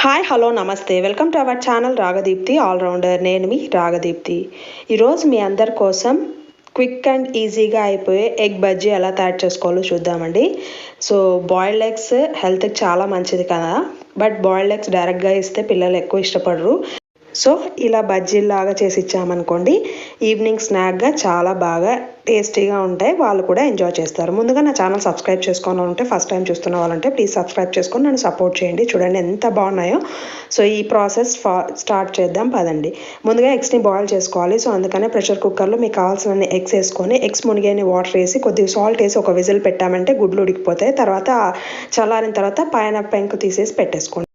Hi hello నమస్తే welcome to our channel Ragadeepti allrounder నేను మీ రాగదీప్తి ఈరోజు మీ అందరి కోసం క్విక్ అండ్ ఈజీగా అయిపోయే ఎగ్ బజ్జీ ఎలా తయారు చేసుకోవాలో చూద్దామండి సో బాయిల్డ్ ఎగ్స్ హెల్త్కి చాలా మంచిది కదా. బట్ బాయిల్డ్ ఎగ్స్ డైరెక్ట్గా ఇస్తే పిల్లలు ఎక్కువ ఇష్టపడరు. సో ఇలా బజ్జీల్లాగా చేసి ఇచ్చామనుకోండి ఈవినింగ్ స్నాక్గా చాలా బాగా టేస్టీగా ఉంటాయి. వాళ్ళు కూడా ఎంజాయ్ చేస్తారు. ముందుగా నా ఛానల్ సబ్స్క్రైబ్ చేసుకొని ఉంటే ఫస్ట్ టైం చూస్తున్న వాళ్ళంటే ప్లీజ్ సబ్స్క్రైబ్ చేసుకొని నన్ను సపోర్ట్ చేయండి. చూడండి ఎంత బాగున్నాయో. సో ఈ ప్రాసెస్ స్టార్ట్ చేద్దాం. పదండి. ముందుగా ఎగ్స్ని బాయిల్ చేసుకోవాలి. సో అందుకనే ప్రెషర్ కుక్కర్లో మీకు కావాల్సిన ఎగ్స్ వేసుకొని ఎగ్స్ మునిగేని వాటర్ వేసి కొద్దిగా సాల్ట్ వేసి ఒక విజిల్ పెట్టామంటే గుడ్లు ఉడికిపోతాయి. తర్వాత చల్లారిన తర్వాత పైన పెంకు తీసేసి పెట్టేసుకోండి.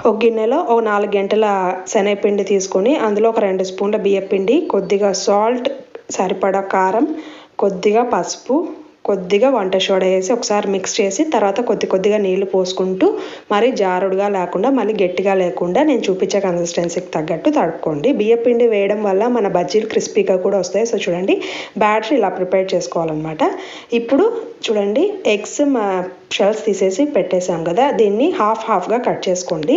ఒక గిన్నెలో ఒక నాలుగు గంటల శనగపిండి తీసుకొని అందులో ఒక రెండు స్పూన్ల బియ్యపిండి కొద్దిగా సాల్ట్ సరిపడా కారం కొద్దిగా పసుపు కొద్దిగా వంట సోడా వేసి ఒకసారి మిక్స్ చేసి తర్వాత కొద్ది కొద్దిగా నీళ్ళు పోసుకుంటూ మరీ జారుడుగా లేకుండా మళ్ళీ గట్టిగా లేకుండా నేను చూపించే కన్సిస్టెన్సీకి తగ్గట్టు తడుపుకోండి. బియ్యపిండి వేయడం వల్ల మన బజ్జీలు క్రిస్పీగా కూడా వస్తాయి. సో చూడండి బ్యాటరీ ఇలా ప్రిపేర్ చేసుకోవాలన్నమాట. ఇప్పుడు చూడండి ఎగ్స్ షెల్స్ తీసేసి పెట్టేసాం కదా దీన్ని హాఫ్ హాఫ్గా కట్ చేసుకోండి.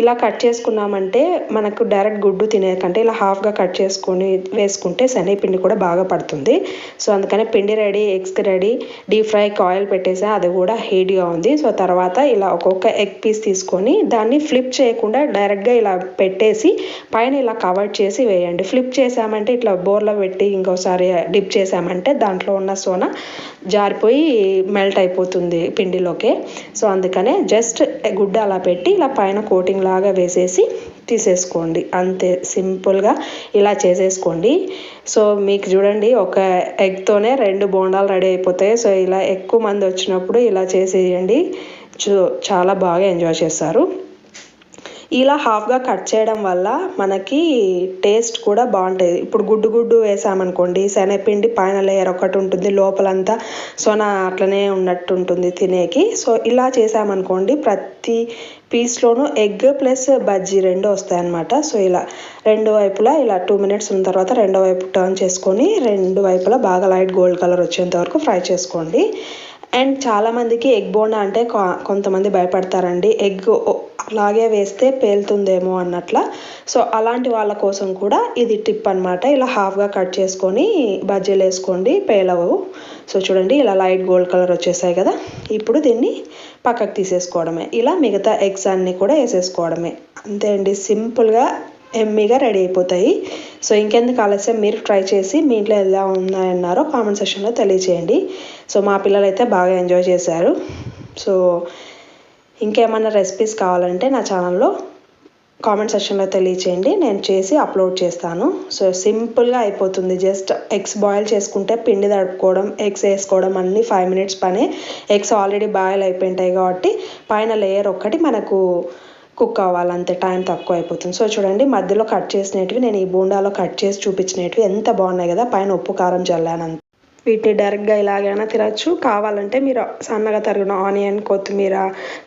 ఇలా కట్ చేసుకున్నామంటే మనకు డైరెక్ట్ గుడ్డు తినేకంటే ఇలా హాఫ్గా కట్ చేసుకొని వేసుకుంటే శనగపిండి కూడా బాగా పడుతుంది. సో అందుకనే పిండి రెడీ ఎగ్స్ రెడీ డీప్ ఫ్రైకి ఆయిల్ పెట్టేసా అది కూడా హీట్గా ఉంది. సో తర్వాత ఇలా ఒక్కొక్క ఎగ్ పీస్ తీసుకొని దాన్ని ఫ్లిప్ చేయకుండా డైరెక్ట్గా ఇలా పెట్టేసి పైన ఇలా కవర్ చేసి వేయండి. ఫ్లిప్ చేసామంటే ఇట్లా బోర్లో పెట్టి ఇంకోసారి డిప్ చేసామంటే దాంట్లో ఉన్న సోన జారిపోయి మెల్ట్ అయిపోతుంది పిండిలోకే. సో అందుకనే జస్ట్ గుడ్డ అలా పెట్టి ఇలా పైన కోటింగ్ లాగా వేసేసి తీసేసుకోండి. అంతే సింపుల్గా ఇలా చేసేసుకోండి. సో మీకు చూడండి ఒక ఎగ్తోనే రెండు బోండాలు రెడీ అయిపోతాయి. సో ఇలా ఎక్కువ మంది వచ్చినప్పుడు ఇలా చేసేయండి. చాలా బాగా ఎంజాయ్ చేస్తారు. ఇలా హాఫ్గా కట్ చేయడం వల్ల మనకి టేస్ట్ కూడా బాగుంటుంది. ఇప్పుడు గుడ్డు గుడ్డు వేసామనుకోండి శనగపిండి పైన లేయర్ ఒకటి ఉంటుంది లోపలంతా సొన అట్లనే ఉన్నట్టు ఉంటుంది తినేకి. సో ఇలా చేసామనుకోండి ప్రతి పీస్లోనూ ఎగ్ ప్లస్ బజ్జీ రెండు వస్తాయన్నమాట. సో ఇలా రెండు వైపులా ఇలా టూ మినిట్స్ ఉన్న తర్వాత రెండో వైపు టర్న్ చేసుకొని రెండు వైపులా బాగా లైట్ గోల్డ్ కలర్ వచ్చేంత వరకు ఫ్రై చేసుకోండి. అండ్ చాలామందికి ఎగ్ బోండా అంటే కొంతమంది భయపడతారండి. ఎగ్ అలాగే వేస్తే పేలుతుందేమో అన్నట్ల. సో అలాంటి వాళ్ళ కోసం కూడా ఇది టిప్ అనమాట ఇలా హాఫ్గా కట్ చేసుకొని బజ్జీలు వేసుకోండి పేలవు. సో చూడండి ఇలా లైట్ గోల్డ్ కలర్ వచ్చేసాయి కదా. ఇప్పుడు దీన్ని పక్కకు తీసేసుకోవడమే. ఇలా మిగతా ఎగ్స్ అన్నీ కూడా వేసేసుకోవడమే. అంతే అండి. సింపుల్గా ఎమ్మీగా రెడీ అయిపోతాయి. సో ఇంకెందుకు ఆలస్యం? మీరు ట్రై చేసి మీ ఇంట్లో ఎలా ఉన్నాయన్నారో కామెంట్ సెక్షన్లో తెలియచేయండి. సో మా పిల్లలు అయితే బాగా ఎంజాయ్ చేశారు. సో ఇంకేమైనా రెసిపీస్ కావాలంటే నా ఛానల్లో కామెంట్ సెక్షన్లో తెలియచేయండి. నేను చేసి అప్లోడ్ చేస్తాను. సో సింపుల్గా అయిపోతుంది. జస్ట్ ఎగ్స్ బాయిల్ చేసుకుంటే పిండి తడుపుకోవడం ఎగ్స్ వేసుకోవడం అన్నీ ఫైవ్ మినిట్స్ పనే. ఎగ్స్ ఆల్రెడీ బాయిల్ అయిపోయింటాయి కాబట్టి పైన లేయర్ ఒక్కటి మనకు కుక్ అవ్వాలంతే టైం తక్కువ అయిపోతుంది. సో చూడండి మధ్యలో కట్ చేసినవి నేను ఈ బోండాలో కట్ చేసి చూపించినవి ఎంత బాగున్నాయి కదా పైన ఉప్పు కారం చల్లానంత వీటిని డైరెక్ట్గా ఇలాగైనా తినచ్చు. కావాలంటే మీరు సన్నగా తరిగిన ఆనియన్ కొత్తిమీర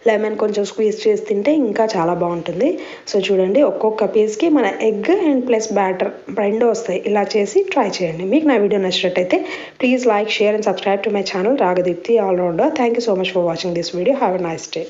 లెమన్ కొంచెం స్క్వీజ్ చేసి తింటే ఇంకా చాలా బాగుంటుంది. సో చూడండి ఒక్కొక్క పీస్కి మన ఎగ్ అండ్ ప్లస్ బ్యాటర్ రెండు వస్తాయి. ఇలా చేసి ట్రై చేయండి. మీకు నా వీడియో నచ్చినట్టయితే please like share and subscribe to my channel. Ragadeepti allrounder. Thank you so much for watching this video. Have a nice day.